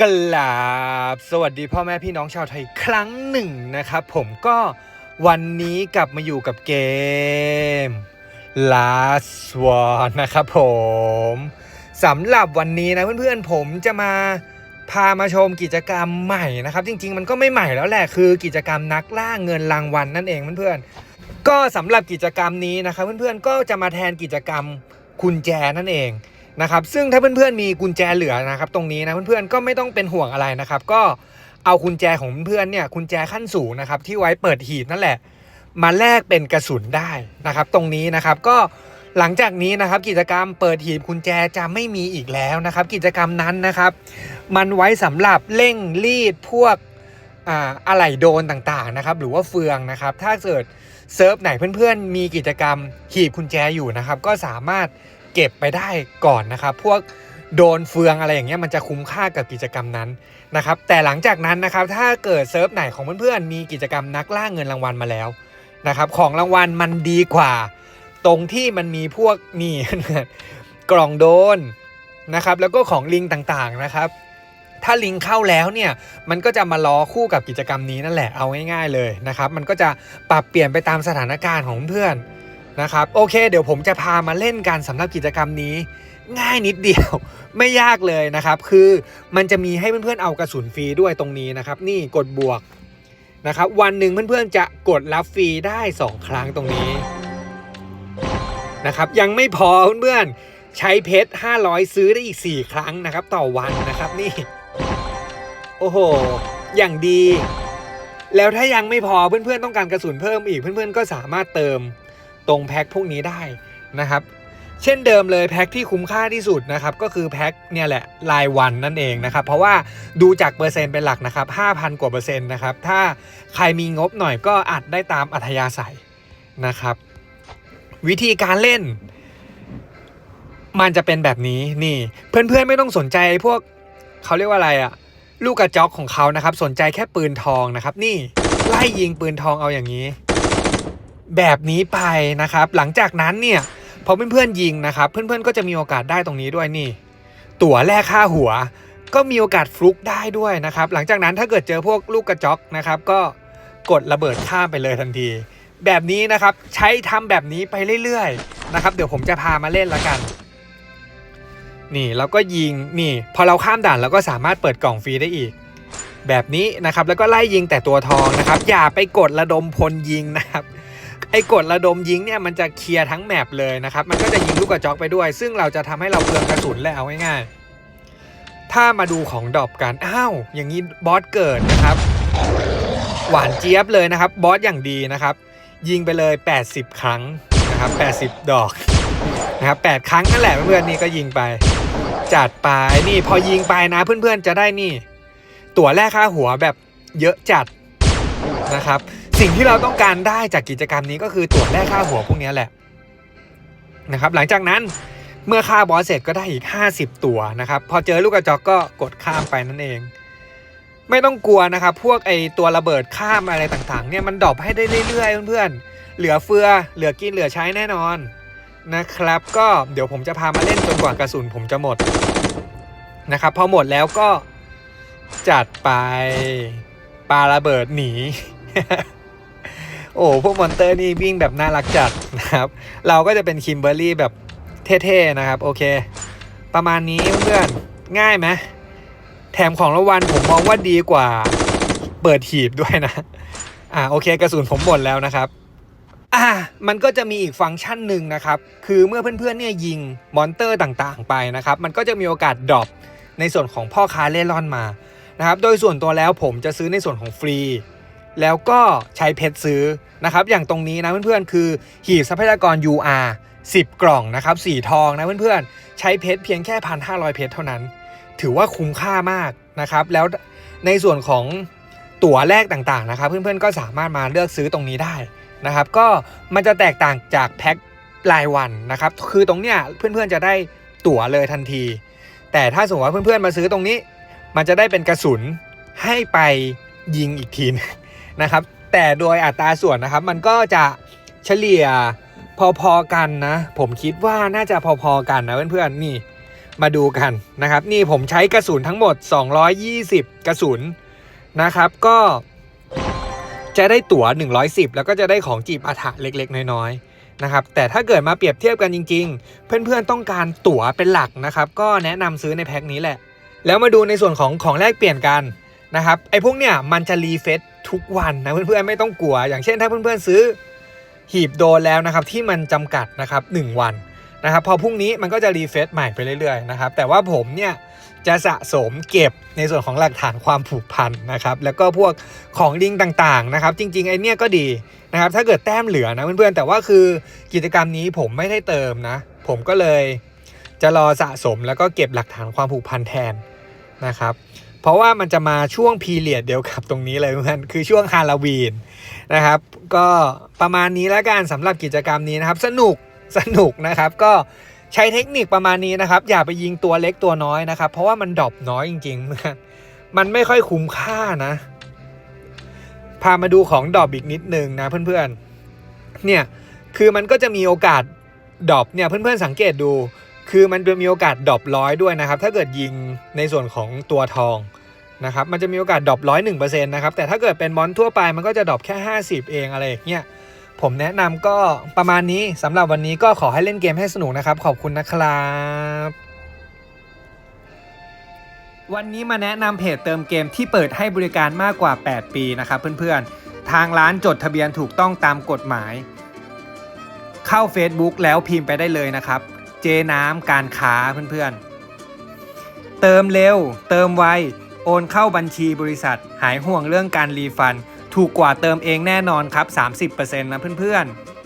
กราบสวัสดีพ่อแม่พี่น้องชาวไทยครั้งหนึ่งนะครับ ผมก็วันนี้กลับมาอยู่กับเกม Last War นะครับผมสำหรับวันนี้นะเพื่อนๆผมจะมาพามาชมกิจกรรมใหม่นะครับ จริง ๆ มันก็ไม่ใหม่แล้วแหละคือกิจกรรมนักล่าเงินรางวัลนั่นเองเพื่อนๆก็สำหรับกิจกรรมนี้นะครับเพื่อนๆก็จะมาแทนกิจกรรมกุญแจนั่นเอง นะครับซึ่งถ้าเพื่อนๆมีกุญแจเหลือนะครับตรงนี้นะเพื่อนๆก็ไม่ต้องเป็นห่วงอะไรนะครับ ก็เอากุญแจของเพื่อนๆเนี่ยกุญแจขั้นสูงนะครับที่ไว้เปิดหีบนั่นแหละ มาแลกเป็นกระสุนได้นะครับ ตรงนี้นะครับก็หลังจากนี้นะครับกิจกรรมเปิดหีบกุญแจจะไม่มีอีกแล้วนะครับ กิจกรรมนั้นนะครับ มันไว้สำหรับเร่งรีดพวกอ่าอะไหล่โดนต่างๆนะครับ หรือว่าเฟืองนะครับ ถ้าเกิดเซิร์ฟไหนเพื่อนๆ มีกิจกรรมหีบกุญแจอยู่นะครับ ก็สามารถ เก็บไปได้ก่อนนะครับ พวกโดนเฟืองอะไรอย่างเงี้ยมันจะคุ้มค่ากับกิจกรรมนั้นนะครับ แต่หลังจากนั้นนะครับถ้าเกิดเซิร์ฟไหนของเพื่อนๆมีกิจกรรมนักล่าเงินรางวัลมาแล้วนะครับของรางวัลมันดีกว่า ตรงที่มันมีพวกนี่ กล่องโดนนะครับ แล้วก็ของลิงต่างๆนะครับ ถ้าลิงเข้าแล้วเนี่ยมันก็จะมาล้อคู่กับกิจกรรมนี้นั่นแหละเอาง่ายๆเลยนะครับ มันก็จะปรับเปลี่ยนไปตามสถานการณ์ของเพื่อน นะครับโอเค เดี๋ยวผมจะพามาเล่นกันสำหรับกิจกรรมนี้ ง่ายนิดเดียวไม่ยากเลยนะครับ คือมันจะมีให้เพื่อนๆเอากระสุนฟรีด้วยตรงนี้นะครับ นี่กดบวกนะครับวันหนึ่งเพื่อนๆจะกดรับฟรีได้ 2 ครั้งตรงนี้นะครับยังไม่พอเพื่อนๆใช้เพชร500 ซื้อได้อีก 4 ครั้งนะครับ ต่อวันนะครับนี่ โอ้โห อย่างดี แล้วถ้ายังไม่พอเพื่อนๆต้องการกระสุนเพิ่มอีกเพื่อนๆก็สามารถเติม ตรงแพ็คพวกนี้ได้นะครับ เช่นเดิมเลยแพ็คที่คุ้มค่าที่สุดนะครับก็คือแพ็คเนี่ยแหละรายวันนั่นเองนะครับ เพราะว่าดูจากเปอร์เซ็นต์เป็นหลักนะครับ 5,000 กว่าเปอร์เซ็นต์นะครับ ถ้าใครมีงบหน่อยก็อัดได้ตามอัธยาศัยนะครับ วิธีการเล่น มันจะเป็นแบบนี้นี่ เพื่อนๆไม่ต้องสนใจพวกเขาเรียกว่าอะไรอะลูกกระจอกของเขานะครับ สนใจแค่ปืนทองนะครับ นี่ไล่ยิงปืนทองเอาอย่างนี้ แบบนี้ไปนะครับ หลังจากนั้นเนี่ยพอเพื่อนๆยิงนะครับ เพื่อนๆก็จะมีโอกาสได้ตรงนี้ด้วยนี่ ตั๋วแลกค่าหัว ก็มีโอกาสฟลุกได้ด้วยนะครับ หลังจากนั้นถ้าเกิดเจอพวกลูกกระจอกนะครับ ก็กดระเบิดข้ามไปเลยทันที แบบนี้นะครับใช้ทำแบบนี้ไปเรื่อยๆนะครับ เดี๋ยวผมจะพามาเล่นละกัน นี่เราก็ยิงนี่ พอเราข้ามด่านเราก็สามารถเปิดกล่องฟรีได้อีก แบบนี้นะครับแล้วก็ไล่ยิงแต่ตัวทองนะครับ อย่าไปกดระดมพลยิงนะครับ ไอ้กดระดมยิงเนี่ยมันจะเคลียร์ทั้งแมปเลยนะครับ มันก็จะยิงลูกกระจอกไปด้วย ซึ่งเราจะทำให้เราเปลืองกระสุนและเอาง่ายๆ ถ้ามาดูของดอปกัน อ้าว อย่างนี้บอสเกิดนะครับ หวานเจี๊ยบเลยนะครับ บอสอย่างดีนะครับ ยิงไปเลย 80 ครั้งนะครับ 80 ดอกนะครับ8ครั้งนั่นแหละเพื่อนๆนี่ก็ยิงไป จัดไปนี่พอยิงไปนะเพื่อนๆจะได้นี่ ตั๋วแรกค่าหัวแบบเยอะจัดนะครับ สิ่งที่เราต้องการได้จากกิจกรรมนี้ก็คือตั๋วแรกค่าหัวพวกนี้แหละนะครับ หลังจากนั้นเมื่อค่าบอสเสร็จก็ได้อีก 50 ตัวนะครับ พอเจอลูกกระจอกก็กดข้ามไปนั่นเอง ไม่ต้องกลัวนะครับ พวกไอตัวระเบิดข้ามอะไรต่างๆ เนี่ยมันดรอปให้ได้เรื่อยๆเพื่อนๆเหลือเฟือเหลือกินเหลือใช้แน่นอนนะครับ ก็เดี๋ยวผมจะพามาเล่นจนกว่ากระสุนผมจะหมดนะครับพอหมดแล้วก็จัดไปปาระเบิดหนี โอ้พวกมอนเตอร์นี่วิ่งแบบน่ารักจัดนะครับ เราก็จะเป็นคิมเบอร์รี่แบบเท่ๆนะครับ โอเค ประมาณนี้เพื่อนง่ายไหมแถมของรางวัลผมมองว่าดีกว่าเปิดหีบด้วยนะ อ่าโอเคกระสุนผมหมดแล้วนะครับอ่ามันก็จะมีอีกฟังก์ชันหนึ่งนะครับ คือเมื่อเพื่อนๆเนี่ยยิงมอนเตอร์ต่างๆไปนะครับ มันก็จะมีโอกาสดรอปในส่วนของพ่อค้าเล่ร่อนมานะครับ โดยส่วนตัวแล้วผมจะซื้อในส่วนของฟรี แล้วก็ใช้เพชรซื้อนะครับ อย่างตรงนี้นะเพื่อนๆ คือหีบทรัพยากร UR 10 กล่องนะครับสีทองนะเพื่อนๆ ใช้เพชรเพียงแค่ 1,500 เพชรเท่านั้น ถือว่าคุ้มค่ามากนะครับ แล้วในส่วนของตั๋วแรกต่างๆนะครับ เพื่อนๆ ก็สามารถมาเลือกซื้อตรงนี้ได้นะครับ ก็มันจะแตกต่างจากแพ็ครายวันนะครับ คือตรงเนี้ยเพื่อนๆ จะได้ตั๋วเลยทันที แต่ถ้าสมมติว่าเพื่อนๆ มาซื้อตรงนี้ มันจะได้เป็นกระสุนให้ไปยิงอีกทีนึง นะครับ แต่โดยอัตราส่วนนะครับ มันก็จะเฉลี่ยพอๆกันนะ ผมคิดว่าน่าจะพอๆกันนะเพื่อนๆนี่มาดูกันนะครับ นี่ผมใช้กระสุนทั้งหมด 220 กระสุนนะครับ ก็จะได้ตั๋ว 110 แล้วก็จะได้ของจีบอาถะเล็กๆ น้อยๆนะครับ แต่ถ้าเกิดมาเปรียบเทียบกันจริง ๆ เพื่อนๆต้องการตั๋วเป็นหลักนะครับ ก็แนะนำซื้อในแพ็คนี้แหละ แล้วมาดูในส่วนของของแลกเปลี่ยนกันนะครับไอ้พวกเนี้ยมันจะรีเฟซ ทุกวันนะเพื่อนๆไม่ต้องกลัว อย่างเช่นถ้าเพื่อนๆซื้อหีบโดนแล้วนะครับที่มันจำกัดนะครับ1วันนะครับพอพรุ่งนี้มันก็จะรีเฟซใหม่ไปเรื่อยๆนะครับแต่ว่าผมเนี่ยจะสะสมเก็บในส่วนของหลักฐานความผูกพันนะครับแล้วก็พวกของลิงต่างๆนะครับจริงๆไอเนี้ยก็ดีนะครับถ้าเกิดแต้มเหลือนะเพื่อนๆแต่ว่าคือกิจกรรมนี้ผมไม่ได้เติมนะ ผมก็เลยจะรอสะสมแล้วก็เก็บหลักฐานความผูกพันแทนนะครับ เพราะว่ามันจะมาช่วงพีเรียดเดียวกับตรงนี้เลยเพื่อนคือช่วงฮาโลวีนนะครับ ก็ประมาณนี้แล้วกันสำหรับกิจกรรมนี้นะครับ สนุกสนุกนะครับก็ใช้เทคนิคประมาณนี้นะครับ อย่าไปยิงตัวเล็กตัวน้อยนะครับ เพราะว่ามันดรอปน้อยจริงๆ มันไม่ค่อยคุ้มค่านะ พามาดูของดรอปอีกนิดนึงนะเพื่อนๆเนี่ยคือมันก็จะมีโอกาสดรอปเนี่ยเพื่อนๆสังเกตดู คือมันจะมีโอกาสดรอปร้อยด้วยนะครับ ถ้าเกิดยิงในส่วนของตัวทองนะครับ มันจะมีโอกาสดรอปร้อยหนึ่งเปอร์เซ็นต์นะครับ แต่ถ้าเกิดเป็นมอนทั่วไปมันก็จะดรอปแค่50เองอะไรอย่างเงี้ย ผมแนะนำก็ประมาณนี้สำหรับวันนี้ก็ขอให้เล่นเกมให้สนุกนะครับ ขอบคุณนะครับวันนี้มาแนะนำเพจเติมเกมที่เปิดให้บริการมากกว่า 8 ปีนะครับเพื่อนๆ ทางร้านจดทะเบียนถูกต้องตามกฎหมาย เข้า Facebook แล้วพิมพ์ไปได้เลยนะครับ เจน้ำการค้าเพื่อนๆ เติมเร็ว เติมไว โอนเข้าบัญชีบริษัท หายห่วงเรื่องการรีฟัน ถูกกว่าเติมเองแน่นอนครับ 30%นะเพื่อนๆ